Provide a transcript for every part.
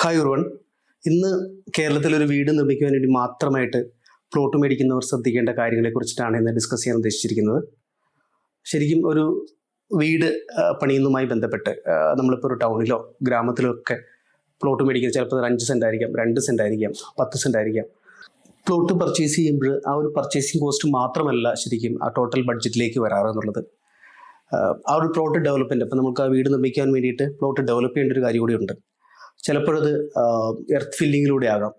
Hi ഉർവൺ ഇന്ന് കേരളത്തിൽ ഒരു വീട് നിർമ്മിക്കാൻ വേണ്ടി മാത്രമായിട്ട് പ്ലോട്ട് മേടിക്കുന്നവർ ശ്രദ്ധിക്കേണ്ട കാര്യങ്ങളെ കുറിച്ചിട്ടാണ് ഇന്ന് ഡിസ്കസ് ചെയ്യാൻ ഉദ്ദേശിച്ചിരിക്കുന്നത്. ശരിക്കും ഒരു വീട് പണിയുന്നതുമായി ബന്ധപ്പെട്ട് നമ്മളിപ്പോൾ ഒരു ടൗണിലോ ഗ്രാമത്തിലോ ഒക്കെ പ്ലോട്ട് മേടിക്കുന്നത് ചിലപ്പോൾ അഞ്ച് സെന്റ് ആയിരിക്കാം രണ്ട് സെന്റ് ആയിരിക്കാം പത്ത് സെന്റ് ആയിരിക്കാം. പ്ലോട്ട് പർച്ചേസ് ചെയ്യുമ്പോൾ ആ ഒരു പർച്ചേസിങ് കോസ്റ്റ് മാത്രമല്ല ശരിക്കും ആ ടോട്ടൽ ബഡ്ജറ്റിലേക്ക് വരാറ് എന്നുള്ളത്. ആ ഒരു പ്ലോട്ട് ഡെവലപ്മെന്റ് അപ്പോൾ നമുക്ക് ആ വീട് നിർമ്മിക്കാൻ വേണ്ടിയിട്ട് പ്ലോട്ട് ഡെവലപ്പ് ചെയ്യേണ്ട ഒരു കാര്യം കൂടിയുണ്ട് ചിലപ്പോഴത് എർത്ത് ഫില്ലിങ്ങിലൂടെ ആകാം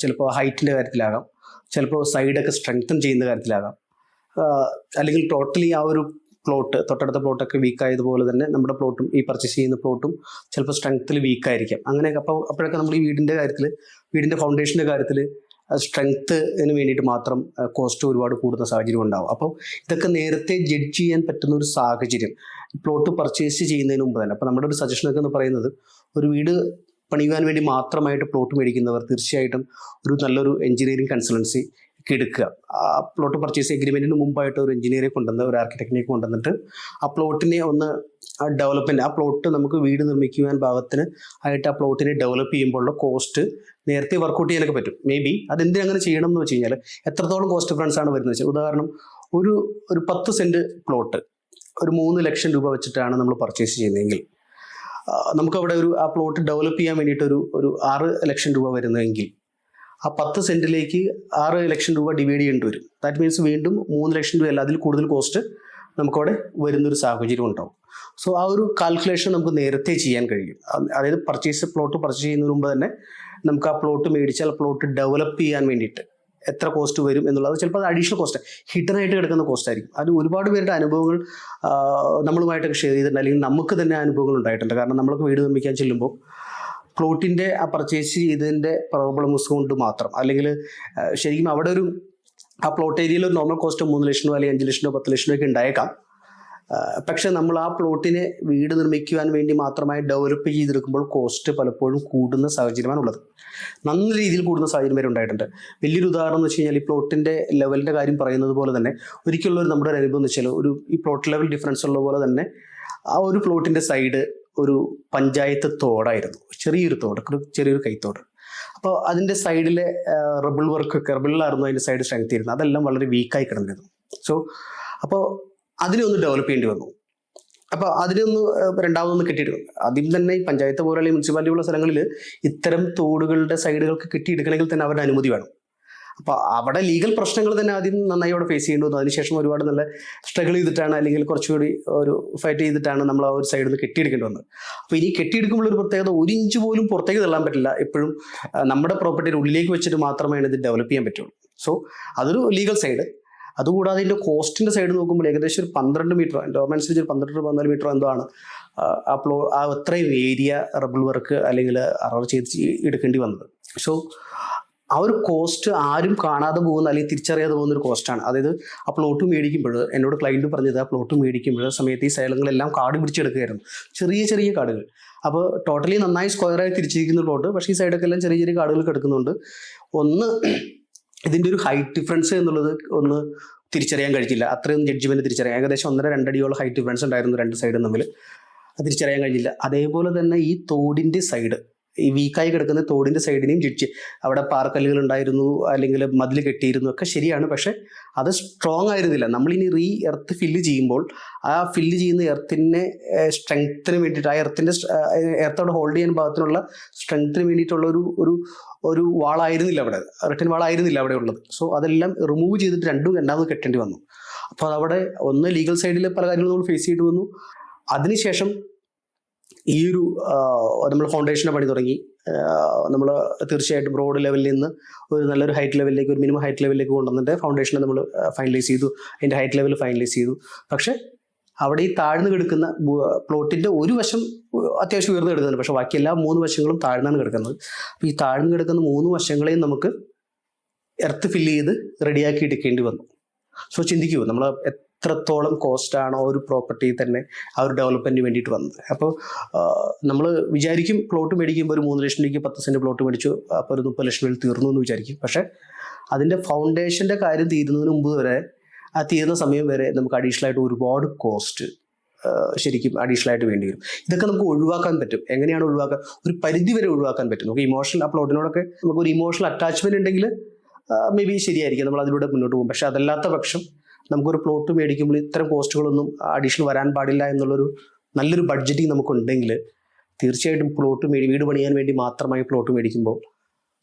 ചിലപ്പോൾ ഹൈറ്റിന്റെ കാര്യത്തിലാകാം. ചിലപ്പോൾ സൈഡൊക്കെ സ്ട്രെങ്തൻ ചെയ്യുന്ന കാര്യത്തിലാകാം. അല്ലെങ്കിൽ ടോട്ടലി ആ ഒരു പ്ലോട്ട് തൊട്ടടുത്ത പ്ലോട്ടൊക്കെ വീക്കായതുപോലെ തന്നെ നമ്മുടെ പ്ലോട്ടും ഈ പർച്ചേസ് ചെയ്യുന്ന പ്ലോട്ടും ചിലപ്പോൾ സ്ട്രെങ്ത്തിൽ വീക്കായിരിക്കാം അങ്ങനെയൊക്കെ അങ്ങനെ അപ്പോൾ അപ്പോഴൊക്കെ നമ്മൾ ഈ വീടിന്റെ കാര്യത്തിൽ വീടിന്റെ ഫൗണ്ടേഷന്റെ കാര്യത്തിൽ സ്ട്രെങ്ത്തിന് വേണ്ടിയിട്ട് മാത്രം കോസ്റ്റ് ഒരുപാട് കൂടുന്ന സാഹചര്യം ഉണ്ടാവും. അപ്പോൾ ഇതൊക്കെ നേരത്തെ ജഡ്ജ് ചെയ്യാൻ പറ്റുന്ന ഒരു സാഹചര്യം പ്ലോട്ട് പർച്ചേസ് ചെയ്യുന്നതിന് മുമ്പ് തന്നെ. അപ്പോൾ നമ്മുടെ ഒരു സജഷനൊക്കെ എന്ന് പറയുന്നത് ഒരു വീട് പണിയുവാൻ വേണ്ടി മാത്രമായിട്ട് പ്ലോട്ട് മേടിക്കുന്നവർ തീർച്ചയായിട്ടും ഒരു നല്ലൊരു എഞ്ചിനീയറിംഗ് കൺസൾട്ടൻസി എടുക്കുക. ആ പ്ലോട്ട് പർച്ചേസ് എഗ്രിമെന്റിന് മുമ്പായിട്ട് ഒരു എഞ്ചിനീയറെ കൊണ്ടുവന്ന് ഒരു ആർക്കിടെക്റ്റിനെ കൊണ്ടുവന്നിട്ട് ആ പ്ലോട്ടിനെ ഒന്ന് ആ ഡെവലപ്മെന്റ് ആ പ്ലോട്ട് നമുക്ക് വീട് നിർമ്മിക്കുവാൻ ഭാഗത്തിന് ആയിട്ട് ആ പ്ലോട്ടിനെ ഡെവലപ്പ് ചെയ്യുമ്പോഴുള്ള കോസ്റ്റ് നേരത്തെ വർക്കൗട്ട് ചെയ്യാനൊക്കെ പറ്റും. മേ ബി അതെന്തിനങ്ങനെ ചെയ്യണം എന്ന് വെച്ച് കഴിഞ്ഞാൽ എത്രത്തോളം കോസ്റ്റ് ഡിഫറൻസ് ആണ് വരുന്നത് വെച്ചാൽ ഉദാഹരണം ഒരു ഒരു പത്ത് സെന്റ് പ്ലോട്ട് ഒരു മൂന്ന് ലക്ഷം രൂപ വെച്ചിട്ടാണ് നമ്മൾ പർച്ചേസ് ചെയ്യുന്നതെങ്കിൽ നമുക്കവിടെ ഒരു ആ പ്ലോട്ട് ഡെവലപ്പ് ചെയ്യാൻ വേണ്ടിയിട്ട് ഒരു ഒരു ആറ് ലക്ഷം രൂപ വരുന്നതെങ്കിൽ ആ പത്ത് സെന്റിലേക്ക് ആറ് ലക്ഷം രൂപ ഡിവൈഡ് ചെയ്യേണ്ടി വരും. ദാറ്റ് മീൻസ് വീണ്ടും മൂന്ന് ലക്ഷം രൂപ അല്ല അതിൽ കൂടുതൽ കോസ്റ്റ് നമുക്കവിടെ വരുന്നൊരു സാഹചര്യം ഉണ്ടാവും. സോ ആ ഒരു കാൽക്കുലേഷൻ നമുക്ക് നേരത്തെ ചെയ്യാൻ കഴിയും. അതായത് പർച്ചേസ് പ്ലോട്ട് പർച്ചേസ് ചെയ്യുന്നതിന് മുമ്പ് തന്നെ നമുക്ക് ആ പ്ലോട്ട് മേടിച്ചാൽ പ്ലോട്ട് ഡെവലപ്പ് ചെയ്യാൻ വേണ്ടിയിട്ട് എത്ര കോസ്റ്റ് വരും എന്നുള്ളത്. ചിലപ്പോൾ അത് അഡീഷണൽ കോസ്റ്റ് ഹിഡൻ ആയിട്ട് കിടക്കുന്ന കോസ്റ്റ് ആയിരിക്കും. അത് ഒരുപാട് പേരുടെ അനുഭവങ്ങൾ നമ്മളുമായിട്ടൊക്കെ ഷെയർ ചെയ്തിട്ടുണ്ട്. അല്ലെങ്കിൽ നമുക്ക് തന്നെ അനുഭവങ്ങൾ ഉണ്ടായിട്ടുണ്ട്. കാരണം നമ്മൾക്ക് വീട് നിർമ്മിക്കാൻ ചെല്ലുമ്പോൾ പ്ലോട്ടിന്റെ ആ പർച്ചേസ് ചെയ്തതിന്റെ പ്രോബ്ലംസ് കൊണ്ട് മാത്രം. അല്ലെങ്കിൽ ശരിക്കും അവിടെ ഒരു ആ പ്ലോട്ട് ഏരിയയിൽ ഒരു നോർമൽ കോസ്റ്റ് മൂന്ന് ലക്ഷം രൂപ അല്ലെങ്കിൽ അഞ്ച് ലക്ഷം രൂപ പത്ത് ലക്ഷം രൂപയൊക്കെ ഉണ്ടായേക്കാം. പക്ഷെ നമ്മൾ ആ പ്ലോട്ടിനെ വീട് നിർമ്മിക്കുവാൻ വേണ്ടി മാത്രമായി ഡെവലപ്പ് ചെയ്തെടുക്കുമ്പോൾ കോസ്റ്റ് പലപ്പോഴും കൂടുന്ന സാഹചര്യമാണ് ഉള്ളത്. നല്ല രീതിയിൽ കൂടുന്ന സാഹചര്യം വരെ ഉണ്ടായിട്ടുണ്ട്. വലിയൊരു ഉദാഹരണം എന്ന് വെച്ച് കഴിഞ്ഞാൽ ഈ പ്ലോട്ടിന്റെ ലെവലിന്റെ കാര്യം പറയുന്നത് പോലെ തന്നെ ഒരിക്കലുള്ള ഒരു നമ്മുടെ ഒരു അനുഭവം എന്ന് വെച്ചാൽ ഒരു ഈ പ്ലോട്ട് ലെവൽ ഡിഫറൻസ് ഉള്ള പോലെ തന്നെ ആ ഒരു പ്ലോട്ടിന്റെ സൈഡ് ഒരു പഞ്ചായത്ത് തോടായിരുന്നു. ചെറിയൊരു തോട് ചെറിയൊരു കൈത്തോട്. അപ്പോൾ അതിന്റെ സൈഡിലെ റബിൾ വർക്കൊക്കെ റബിളിലായിരുന്നു അതിന്റെ സൈഡ് സ്ട്രെങ്ത് ഇരുന്നത്. അതെല്ലാം വളരെ വീക്കായി കിടന്നിരുന്നു. സോ അപ്പോൾ അതിനെ ഒന്ന് ഡെവലപ്പ് ചെയ്യേണ്ടി വന്നു. അപ്പൊ അതിനൊന്ന് രണ്ടാമതൊന്ന് കെട്ടിയെടുക്കും ആദ്യം തന്നെ ഈ പഞ്ചായത്ത് പോലെ അല്ലെങ്കിൽ മുനിസിപ്പാലിറ്റി ഉള്ള സ്ഥലങ്ങളിൽ ഇത്തരം തോടുകളുടെ സൈഡുകൾക്ക് കെട്ടിയെടുക്കണമെങ്കിൽ തന്നെ അവരുടെ അനുമതി വേണം. അപ്പോൾ അവിടെ ലീഗൽ പ്രശ്നങ്ങൾ തന്നെ ആദ്യം നന്നായി അവിടെ ഫേസ് ചെയ്യേണ്ടി വന്നു. അതിനുശേഷം ഒരുപാട് നല്ല സ്ട്രഗിൾ ചെയ്തിട്ടാണ് അല്ലെങ്കിൽ കുറച്ചുകൂടി ഒരു ഫൈറ്റ് ചെയ്തിട്ടാണ് നമ്മൾ ആ ഒരു സൈഡിൽ നിന്ന് കെട്ടിയെടുക്കേണ്ടി വന്നത്. അപ്പോൾ ഇനി കെട്ടിയെടുക്കുമ്പോൾ ഒരു പ്രത്യേകത ഒരു ഇഞ്ച് പോലും പുറത്തേക്ക് തള്ളാൻ പറ്റില്ല. എപ്പോഴും നമ്മുടെ പ്രോപ്പർട്ടിയുടെ ഉള്ളിലേക്ക് വെച്ചിട്ട് മാത്രമേ ഇത് ഡെവലപ്പ് ചെയ്യാൻ പറ്റുള്ളൂ. സോ അതൊരു ലീഗൽ സൈഡ് അതുകൂടാതെ ഇതിന്റെ കോസ്റ്റിന്റെ സൈഡ് നോക്കുമ്പോൾ ഏകദേശം ഒരു പന്ത്രണ്ട് മീറ്റർ അനുസരിച്ച് ഒരു പന്ത്രണ്ട് പതിനാല് മീറ്റർ എന്തോ ആണ് ആ, ആ അത്രയും ഏരിയ റബിൾ വർക്ക് അല്ലെങ്കിൽ അറർ ചെയ്ത് ചെയ്- എടുക്കേണ്ടി വന്നത്. സോ ആ ഒരു കോസ്റ്റ് ആരും കാണാതെ പോകുന്ന അല്ലെങ്കിൽ തിരിച്ചറിയാതെ പോകുന്ന ഒരു കോസ്റ്റാണ് അതായത് ആ പ്ലോട്ട് മേടിക്കുമ്പോൾ എന്നോട് ക്ലയന്റ് പറഞ്ഞത് ആ പ്ലോട്ട് മേടിക്കുമ്പോൾ സമയത്ത് ഈ സൈലങ്ങളെല്ലാം കാട് പിടിച്ചെടുക്കുകയായിരുന്നു ചെറിയ ചെറിയ കാടുകൾ. അപ്പോൾ ടോട്ടലി നന്നായി സ്ക്വയറായി തിരിച്ചിരിക്കുന്ന പ്ലോട്ട് പക്ഷേ ഈ സൈഡൊക്കെ എല്ലാം ചെറിയ ചെറിയ കാടുകൾ കിടക്കുന്നുണ്ട്. ഒന്ന് ഇതിന്റെ ഒരു ഹൈറ്റ് ഡിഫറൻസ് എന്നുള്ളത് ഒന്ന് തിരിച്ചറിയാൻ കഴിഞ്ഞില്ല. അത്രയും ജഡ്ജ്മെന്റ് തിരിച്ചറിയാൻ. ഏകദേശം ഒന്നര രണ്ടടിയോളം ഹൈറ്റ് ഡിഫറൻസ് ഉണ്ടായിരുന്നു രണ്ട് സൈഡും തമ്മിൽ. അത് തിരിച്ചറിയാൻ കഴിഞ്ഞില്ല. അതേപോലെ തന്നെ ഈ തോടിന്റെ സൈഡ് ഈ വീക്കായി കിടക്കുന്ന തോടിന്റെ സൈഡിനെയും ജഡ്ജ് അവിടെ പാറക്കല്ലുകൾ ഉണ്ടായിരുന്നു അല്ലെങ്കിൽ മതിൽ കെട്ടിയിരുന്നു ഒക്കെ ശരിയാണ്. പക്ഷേ അത് സ്ട്രോങ് ആയിരുന്നില്ല. നമ്മളിനി റീ എർത്ത് ഫില്ല് ചെയ്യുമ്പോൾ ആ ഫില്ല് ചെയ്യുന്ന എർത്തിന്റെ സ്ട്രെങ്ത്തിന് വേണ്ടിയിട്ട് ആ എർത്തിന്റെ എർത്തോടെ ഹോൾഡ് ചെയ്യാൻ ഭാഗത്തിനുള്ള സ്ട്രെങ്ത്തിന് വേണ്ടിയിട്ടുള്ള ഒരു ഒരു ഒരു വാളായിരുന്നില്ല അവിടെ. റിട്ടേൺ വാളായിരുന്നില്ല അവിടെ ഉള്ളത്. സോ അതെല്ലാം റിമൂവ് ചെയ്തിട്ട് രണ്ടും രണ്ടാമത് കെട്ടേണ്ടി വന്നു. അപ്പോൾ അവിടെ ഒന്ന് ലീഗൽ സൈഡിൽ പല കാര്യങ്ങളും നമ്മൾ ഫേസ് ചെയ്തു വന്നു. അതിനുശേഷം ഈ ഒരു നമ്മൾ ഫൗണ്ടേഷനെ പണി തുടങ്ങി. നമ്മൾ തീർച്ചയായിട്ടും ബ്രോഡ് ലെവലിൽ നിന്ന് ഒരു നല്ലൊരു ഹൈറ്റ് ലെവലിലേക്ക് ഒരു മിനിമം ഹൈറ്റ് ലെവലിലേക്ക് കൊണ്ടുവന്നിട്ട് ഫൗണ്ടേഷനെ നമ്മൾ ഫൈനലൈസ് ചെയ്തു. അതിന്റെ ഹൈറ്റ് ലെവൽ ഫൈനലൈസ് ചെയ്തു. പക്ഷേ അവിടെ ഈ താഴ്ന്നു കിടക്കുന്ന പ്ലോട്ടിന്റെ ഒരു വശം അത്യാവശ്യം ഉയർന്നു കിടക്കുന്നുണ്ട്. പക്ഷേ ബാക്കി എല്ലാ മൂന്ന് വശങ്ങളും താഴ്ന്നാണ് കിടക്കുന്നത്. അപ്പോൾ ഈ താഴ്ന്നു കിടക്കുന്ന മൂന്ന് വശങ്ങളെയും നമുക്ക് എർത്ത് ഫില്ല് ചെയ്ത് റെഡിയാക്കി എടുക്കേണ്ടി വന്നു. സോ ചിന്തിക്കൂ. നമ്മൾ എത്രത്തോളം കോസ്റ്റ് ആണോ ഒരു പ്രോപ്പർട്ടി തന്നെ ആ ഒരു ഡെവലപ്മെന്റിന് വേണ്ടിയിട്ട് വന്നത്? അപ്പോൾ നമ്മൾ വിചാരിക്കും പ്ലോട്ട് മേടിക്കുമ്പോൾ ഒരു മൂന്ന് ലക്ഷം രൂപയ്ക്ക് പത്ത് സെന്റ് പ്ലോട്ട് മേടിച്ചു അപ്പോൾ ഒരു മുപ്പത് ലക്ഷം രൂപയിൽ തീർന്നു എന്ന് വിചാരിക്കും. പക്ഷേ അതിന്റെ ഫൗണ്ടേഷന്റെ കാര്യം തീരുന്നതിന് മുമ്പ് വരെ ആ തീരുന്ന സമയം വരെ നമുക്ക് അഡീഷണൽ ആയിട്ട് ഒരുപാട് കോസ്റ്റ് ശരിക്കും അഡീഷണൽ ആയിട്ട് വേണ്ടി വരും. ഇതൊക്കെ നമുക്ക് ഒഴിവാക്കാൻ പറ്റും. എങ്ങനെയാണ് ഒഴിവാക്കാൻ? ഒരു പരിധി വരെ ഒഴിവാക്കാൻ പറ്റും. നമുക്ക് ഇമോഷണൽ ആ പ്ലോട്ടിനോടൊക്കെ നമുക്ക് ഒരു ഇമോഷണൽ അറ്റാച്ച്മെന്റ് ഉണ്ടെങ്കിൽ മേ ബി ശരിയായിരിക്കും. നമ്മൾ അതിലൂടെ മുന്നോട്ട് പോകും. പക്ഷെ അതല്ലാത്ത പക്ഷം നമുക്കൊരു പ്ലോട്ട് മേടിക്കുമ്പോൾ ഇത്തരം കോസ്റ്റുകളൊന്നും അഡീഷണൽ വരാൻ പാടില്ല എന്നുള്ളൊരു നല്ലൊരു ബഡ്ജറ്റിംഗ് നമുക്കുണ്ടെങ്കിൽ തീർച്ചയായിട്ടും പ്ലോട്ട് മേടി വീട് പണിയാൻ വേണ്ടി മാത്രമായി പ്ലോട്ട് മേടിക്കുമ്പോൾ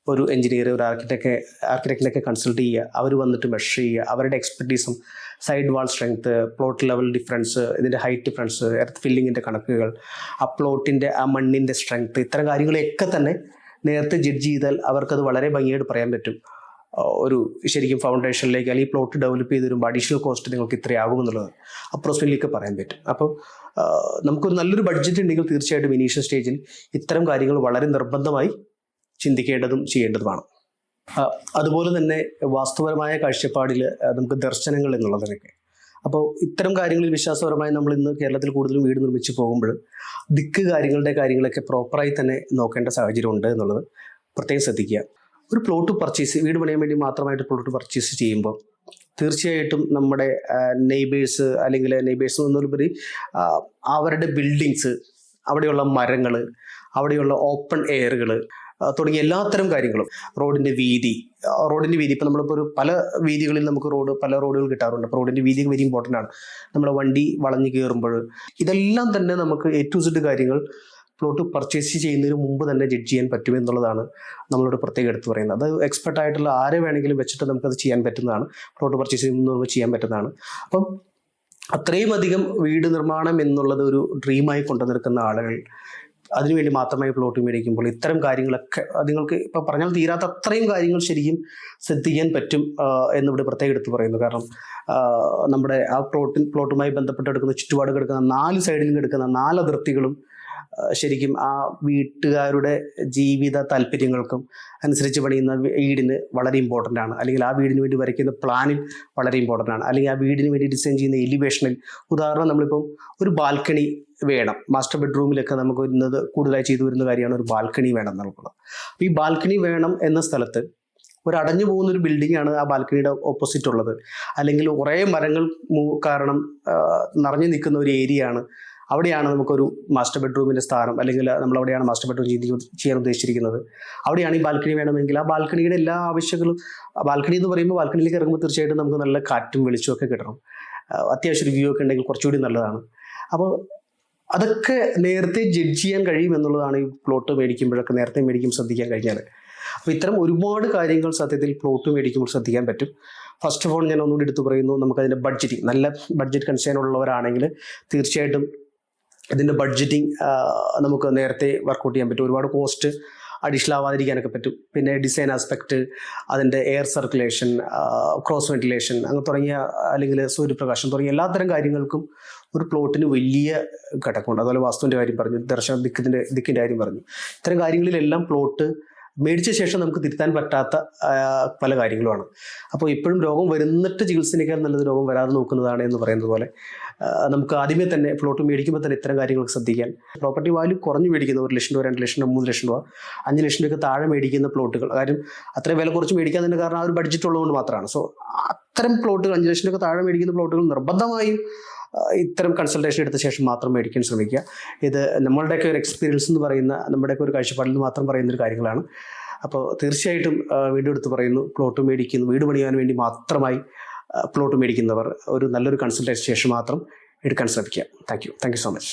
ഒരു എഞ്ചിനീയർ ഒരു ആർക്കിടെക്റ്റ് ആർക്കിടെക്റ്റിനൊക്കെ കൺസൾട്ട് ചെയ്യുക അവർ വന്നിട്ട് മെഷർ ചെയ്യുക അവരുടെ എക്സ്പെർട്ടീസും side wall strength plot level difference ഇതിന്റെ ഹൈറ്റ് ഡിഫറൻസ് എർത്ത് ഫില്ലിങ്ങിന്റെ കണക്കുകൾ ആ പ്ലോട്ടിന്റെ ആ മണ്ണിന്റെ സ്ട്രെങ്ത് ഇത്തരം കാര്യങ്ങളെയൊക്കെ തന്നെ നേരത്തെ ജഡ്ജ് ചെയ്താൽ അവർക്കത് വളരെ ഭംഗിയായിട്ട് പറയാൻ പറ്റും. ഒരു ശരിക്കും ഫൗണ്ടേഷനിലേക്ക് അല്ലെങ്കിൽ പ്ലോട്ട് ഡെവലപ്പ് ചെയ്ത് വരുമ്പോൾ അഡീഷണൽ കോസ്റ്റ് നിങ്ങൾക്ക് ഇത്രയാകും എന്നുള്ളത് അപ്രോക്സിമേറ്റ്ലിയൊക്കെ പറയാൻ പറ്റും. അപ്പോൾ നമുക്കൊരു നല്ലൊരു ബഡ്ജറ്റ് ഉണ്ടെങ്കിൽ തീർച്ചയായിട്ടും ഇനീഷ്യൽ സ്റ്റേജിൽ ഇത്തരം കാര്യങ്ങൾ വളരെ നിർബന്ധമായി ചിന്തിക്കേണ്ടതും ചെയ്യേണ്ടതുമാണ്. അതുപോലെ തന്നെ വാസ്തുപരമായ കാഴ്ചപ്പാടിൽ നമുക്ക് ദർശനങ്ങൾ എന്നുള്ളതിനൊക്കെ. അപ്പോൾ ഇത്തരം കാര്യങ്ങളിൽ വിശ്വാസപരമായി നമ്മൾ ഇന്ന് കേരളത്തിൽ കൂടുതലും വീട് നിർമ്മിച്ച് പോകുമ്പോൾ ദിക്ക് കാര്യങ്ങളുടെ കാര്യങ്ങളൊക്കെ പ്രോപ്പറായി തന്നെ നോക്കേണ്ട സാഹചര്യം ഉണ്ട് എന്നുള്ളത് പ്രത്യേകം ശ്രദ്ധിക്കുക. ഒരു പ്ലോട്ട് പർച്ചേസ് വീട് പണിയാൻ വേണ്ടി മാത്രമായിട്ട് പ്ലോട്ട് പർച്ചേസ് ചെയ്യുമ്പോൾ തീർച്ചയായിട്ടും നമ്മുടെ നെയ്ബേഴ്സ് അല്ലെങ്കിൽ നെയ്ബേഴ്സ് എന്നുള്ളപരി അവരുടെ ബിൽഡിങ്സ് അവിടെയുള്ള മരങ്ങൾ അവിടെയുള്ള ഓപ്പൺ എയറുകൾ തുടങ്ങിയ എല്ലാത്തരം കാര്യങ്ങളും. റോഡിന്റെ വീതി റോഡിന്റെ വീതി ഇപ്പോൾ നമ്മളിപ്പോൾ ഒരു പല വീതികളിൽ നമുക്ക് റോഡ് പല റോഡുകൾ കിട്ടാറുണ്ട്. അപ്പോൾ റോഡിന്റെ വീതി വെരി ഇമ്പോർട്ടന്റ് ആണ്. നമ്മുടെ വണ്ടി വളഞ്ഞു കയറുമ്പോൾ ഇതെല്ലാം തന്നെ നമുക്ക് എ ടു കാര്യങ്ങൾ പ്ലോട്ട് പർച്ചേസ് ചെയ്യുന്നതിന് മുമ്പ് തന്നെ ജഡ്ജ് ചെയ്യാൻ പറ്റുമെന്നുള്ളതാണ് നമ്മളോട് പ്രത്യേകം എടുത്തു പറയുന്നത്. അത് എക്സ്പെർട്ട് ആയിട്ടുള്ള ആരെ വേണമെങ്കിലും വെച്ചിട്ട് നമുക്കത് ചെയ്യാൻ പറ്റുന്നതാണ്. പ്ലോട്ട് പർച്ചേസ് ചെയ്യുമ്പോൾ നമുക്ക് ചെയ്യാൻ പറ്റുന്നതാണ്. അപ്പം അത്രയും അധികം വീട് നിർമ്മാണം എന്നുള്ളത് ഒരു ഡ്രീമായി കൊണ്ടു നിൽക്കുന്ന ആളുകൾ അതിനുവേണ്ടി മാത്രമായി പ്ലോട്ട് മേടിക്കുമ്പോൾ ഇത്തരം കാര്യങ്ങളൊക്കെ നിങ്ങൾക്ക് ഇപ്പം പറഞ്ഞാൽ തീരാത്ത അത്രയും കാര്യങ്ങൾ ശരിക്കും ശ്രദ്ധിക്കാൻ പറ്റും എന്നിവിടെ പ്രത്യേകം എടുത്ത് പറയുന്നു. കാരണം നമ്മുടെ ആ പ്ലോട്ടിൻ പ്ലോട്ടുമായി ബന്ധപ്പെട്ട് എടുക്കുന്ന ചുറ്റുപാട് കിടക്കുന്ന നാല് സൈഡിലും കിടക്കുന്ന നാല് അതിർത്തികളും ശരിക്കും ആ വീട്ടുകാരുടെ ജീവിത താല്പര്യങ്ങൾക്കും അനുസരിച്ച് പണിയുന്ന വീടിന് വളരെ ഇമ്പോർട്ടന്റ് ആണ്. അല്ലെങ്കിൽ ആ വീടിന് വേണ്ടി വരയ്ക്കുന്ന പ്ലാനിൽ വളരെ ഇമ്പോർട്ടന്റ് ആണ്. അല്ലെങ്കിൽ ആ വീടിന് വേണ്ടി ഡിസൈൻ ചെയ്യുന്ന എലിവേഷനിൽ ഉദാഹരണം നമ്മളിപ്പം ഒരു ബാൽക്കണി വേണം. മാസ്റ്റർ ബെഡ്റൂമിലൊക്കെ നമുക്ക് ഇന്നത് കൂടുതലായി ചെയ്തു വരുന്ന കാര്യമാണ് ഒരു ബാൽക്കണി വേണം എന്നുള്ളത് ഈ ബാൽക്കണി വേണം എന്ന സ്ഥലത്ത് ഒരു അടഞ്ഞു പോകുന്ന ഒരു ബിൽഡിംഗ് ആണ് ആ ബാൽക്കണിയുടെ ഓപ്പോസിറ്റ് ഉള്ളത്. അല്ലെങ്കിൽ കുറേ മരങ്ങൾ കാരണം നിറഞ്ഞു നിൽക്കുന്ന ഒരു ഏരിയ ആണ് അവിടെയാണ് നമുക്കൊരു മാസ്റ്റർ ബെഡ്റൂമിന്റെ സ്ഥാനം അല്ലെങ്കിൽ നമ്മൾ അവിടെയാണ് മാസ്റ്റർ ബെഡ്റൂം ചെയ്യാൻ ഉദ്ദേശിച്ചിരിക്കുന്നത്. അവിടെയാണ് ഈ ബാൽക്കണി വേണമെങ്കിൽ ആ ബാൽക്കണിയുടെ എല്ലാ ആവശ്യങ്ങളും ബാൽക്കണി എന്ന് പറയുമ്പോൾ ബാൽക്കണിയിലേക്ക് ഇറങ്ങുമ്പോൾ തീർച്ചയായിട്ടും നമുക്ക് നല്ല കാറ്റും വെളിച്ചവും ഒക്കെ കിട്ടണം. അത്യാവശ്യം ഒരു വ്യൂ ഒക്കെ ഉണ്ടെങ്കിൽ കുറച്ചുകൂടി നല്ലതാണ്. അപ്പോൾ അതൊക്കെ നേരത്തെ ജഡ്ജ് ചെയ്യാൻ കഴിയും എന്നുള്ളതാണ് ഈ പ്ലോട്ട് മേടിക്കുമ്പോഴൊക്കെ നേരത്തെ മേടിക്കും ശ്രദ്ധിക്കാൻ കഴിഞ്ഞാൽ അപ്പോൾ ഇത്തരം ഒരുപാട് കാര്യങ്ങൾ സത്യത്തിൽ പ്ലോട്ട് മേടിക്കുമ്പോൾ ശ്രദ്ധിക്കാൻ പറ്റും. ഫസ്റ്റ് ഓഫ് ഓൾ ഞാൻ ഒന്നുകൂടി എടുത്തു പറയുന്നു നമുക്കതിന്റെ ബഡ്ജറ്റ് നല്ല ബഡ്ജറ്റ് കൺസേൺ ഉള്ളവരാണെങ്കിൽ തീർച്ചയായിട്ടും ഇതിന്റെ ബഡ്ജറ്റിംഗ് നമുക്ക് നേരത്തെ വർക്കൗട്ട് ചെയ്യാൻ പറ്റും. ഒരുപാട് കോസ്റ്റ് അഡീഷണൽ ആവാതിരിക്കാനൊക്കെ പറ്റും. പിന്നെ ഡിസൈൻ ആസ്പെക്റ്റ് അതിന്റെ എയർ സർക്കുലേഷൻ ക്രോസ് വെന്റിലേഷൻ അങ്ങനെ തുടങ്ങിയ അല്ലെങ്കിൽ സൂര്യപ്രകാശം തുടങ്ങിയ എല്ലാത്തരം കാര്യങ്ങൾക്കും ഒരു പ്ലോട്ടിന് വലിയ ഘടകമുണ്ട്. അതുപോലെ വാസ്തുവിന്റെ കാര്യം പറഞ്ഞു ദർശന ദിക്കിന്റെ ദിക്കിന്റെ കാര്യം പറഞ്ഞു. ഇത്തരം കാര്യങ്ങളിലെല്ലാം പ്ലോട്ട് മേടിച്ച ശേഷം നമുക്ക് തിരുത്താൻ പറ്റാത്ത പല കാര്യങ്ങളുമാണ്. അപ്പോൾ ഇപ്പോഴും രോഗം വരുന്നിട്ട് ചികിത്സനേക്കാൾ നല്ലത് രോഗം വരാതെ നോക്കുന്നതാണ് എന്ന് പറയുന്നത് പോലെ നമുക്ക് ആദ്യമേ തന്നെ പ്ലോട്ട് മേടിക്കുമ്പോൾ തന്നെ ഇത്തരം കാര്യങ്ങൾ ശ്രദ്ധിക്കാൻ. പ്രോപ്പർട്ടി വാല്യൂ കുറഞ്ഞ് മേടിക്കുന്ന ഒരു ലക്ഷം രൂപ രണ്ട് ലക്ഷം രൂപ മൂന്ന് ലക്ഷം രൂപ അഞ്ച് ലക്ഷം രൂപയ്ക്ക് താഴെ മേടിക്കുന്ന പ്ലോട്ടുകൾ. കാര്യം അത്രയും വില കുറച്ച് മേടിക്കാൻ തന്നെ കാരണം ആ ഒരു ബഡ്ജറ്റ് ഉള്ളതുകൊണ്ട് മാത്രമാണ്. സോ അത്തരം പ്ലോട്ടുകൾ അഞ്ച് ലക്ഷം രൂപ താഴെ മേടിക്കുന്ന പ്ലോട്ടുകൾ നിർബന്ധമായും ഇത്തരം കൺസൾട്ടേഷൻ എടുത്ത ശേഷം മാത്രം മേടിക്കാൻ ശ്രമിക്കുക. ഇത് നമ്മളുടെയൊക്കെ ഒരു എക്സ്പീരിയൻസ് എന്ന് പറയുന്ന നമ്മുടെയൊക്കെ ഒരു കാഴ്ചപ്പാടിൽ നിന്ന് മാത്രം പറയുന്ന ഒരു കാര്യങ്ങളാണ്. അപ്പോൾ തീർച്ചയായിട്ടും വീട് എടുത്ത് പറയുന്നു പ്ലോട്ട് മേടിക്കുന്നു വീട് പണിയാൻ വേണ്ടി മാത്രമായി പ്ലോട്ട് മേടിക്കുന്നവർ ഒരു നല്ലൊരു കൺസൾട്ടേഷൻ ശേഷം മാത്രം എടുക്കാൻ ശ്രമിക്കുക. Thank you thank you so much